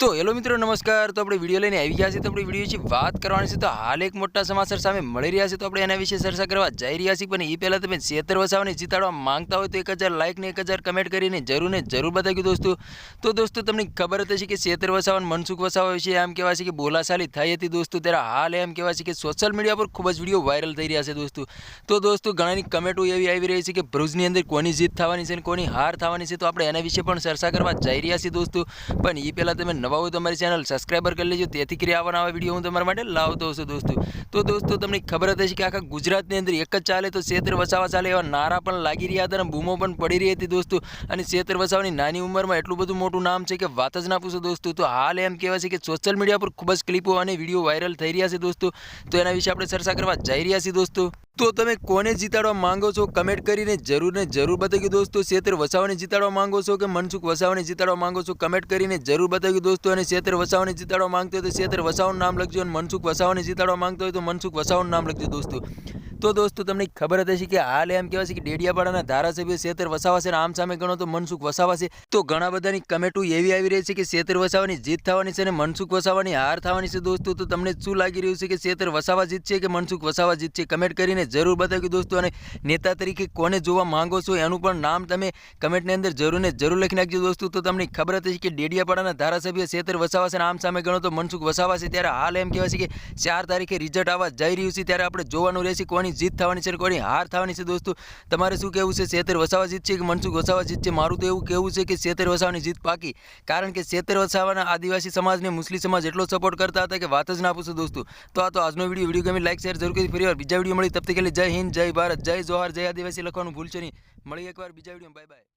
તો હેલો મિત્રો, નમસ્કાર. તો આપણે વીડિયો લઈને આવી ગયા છે તો આપણે વીડિયો વિશે વાત કરવાની છે, તો હાલ એક મોટા સમાચાર સામે મળી રહ્યા છે. તો આપણે એના વિશે ચર્ચા કરવા જઈ રહ્યા છીએ. પણ એ પહેલાં તમે છેતર વસાવાને જીતાડવા માંગતા હોય તો એક હજાર લાઇકને એક હજાર કમેન્ટ કરીને જરૂર ને જરૂર બતાવ્યું દોસ્તો. તો દોસ્તો, તમને ખબર હશે કે છેતર વસાવાને, મનસુખ વસાવા વિશે એમ કહેવાય છે કે બોલાશાલી થઈ હતી દોસ્તો. ત્યારે હાલ એમ કહેવાય છે કે સોશિયલ મીડિયા પર ખૂબ જ વીડિયો વાયરલ થઈ રહ્યા છે દોસ્તો. તો દોસ્તો, ઘણાની કમેન્ટો એવી આવી રહી છે કે ભરૂચની અંદર કોની જીત થવાની છે અને કોની હાર થવાની છે, તો આપણે એના વિશે પણ ચર્ચા કરવા જઈ રહ્યા છીએ દોસ્તો. પણ એ પહેલાં તમે નવા હોય તો અમારી ચેનલ સબસ્ક્રાઈબર કરી લેજો. તેથી કરી આવવાના આવા વીડિયો હું તમારા માટે લાવતો હશું દોસ્તો. તો દોસ્તો, તમને ખબર હતી કે આખા ગુજરાતની અંદર એક જ ચાલે તો ક્ષેત્ર વસાવા ચાલે એવા નારા પણ લાગી રહ્યા હતા અને બૂમો પણ પડી રહી હતી દોસ્તો. અને ક્ષેત્ર વસાવાની નાની ઉંમરમાં એટલું બધું મોટું નામ છે કે વાત જ ના પૂછો દોસ્તો. તો હાલ એમ કહેવાય છે કે સોશિયલ મીડિયા પર ખૂબ જ ક્લિપો અને વીડિયો વાયરલ થઈ રહ્યા છે દોસ્તો. તો એના વિશે આપણે ચર્ચા કરવા જઈ રહ્યા છીએ દોસ્તો. તો તમે કોને જીતાડવા માંગો છો? કમેન્ટ કરીને જરૂર ને જરૂર બતાવ્યું દોસ્તો. ક્ષેત્ર વસાવાને જીતાડવા માંગો છો કે મનસુખ વસાવાને જીતાડવા માંગો છો? કમેન્ટ કરીને જરૂર બતાવ્યું દોસ્તો. અને ક્ષેત્ર વસાવાને જીતાડવા માંગતો હોય તો ક્ષેત્ર વસાવાનું નામ લખજો અને મનસુખ વસાવાને જીતાડવા માંગતો હોય તો મનસુખ વસાવાનું નામ લખજો દોસ્તો. તો દોસ્તો, તમને ખબર હતી કે હાલ એમ કહેવાય છે કે ડેડિયાપાડાના ધારાસભ્ય સેતર વસાવા આમ સામે ગણો તો મનસુખ વસાવા તો ઘણા બધાની કમેટું એવી આવી રહી છે કે છેતર વસાવાની જીત થવાની છે અને મનસુખ વસાવાની હાર થવાની છે દોસ્તો. તો તમને શું લાગી રહ્યું છે કે છેતર વસાવા જીતશે કે મનસુખ વસાવા જીતશે કમેન્ટ કરીને જરૂર બતાવ્યું દોસ્તો અને નેતા તરીકે કોને જોવા માંગો છો એનું પણ નામ તમે કમેન્ટની અંદર જરૂર ને જરૂર લખી નાખજો દોસ્તો. તો તમને ખબર હતી કે ડેડિયાપાડાના ધારાસભ્ય છેતર વસાવા આમ સામે ગણો તો મનસુખ વસાવા છે. ત્યારે હાલ એમ કહેવાય છે કે ચાર તારીખે રિઝલ્ટ આવવા જઈ રહ્યું છે. ત્યારે આપણે જોવાનું રહેશે કોની જીત થવાની છે કોની હાર થવાની છે દોસ્તો? તમારે શું કહેવું છે? છેતર વસાવા જીત છે કે મનસુખ વસાવા જીત છે? મારું તો એવું કહેવું છે કે છેતર વસાવાની જીત પાકી. કારણ કે છેતર વસાવાના આદિવાસી સમાજને મુસ્લિમ સમાજ એટલો સપોર્ટ કરતા હતા કે વાત જ ના પૂછો દોસ્તો. તો આ તો આજનો વીડિયો વીડિયો ગમે લાઈક શેર જરૂર કરી. ફરી બીજા વીડિયો મળી. તબ તક જય હિન્દ, જય ભારત, જય જોહાર, જય આદિવાસી લખવાનું ભૂલશે નહીં. મળી એકવાર બીજા વીડિયો બાય બાય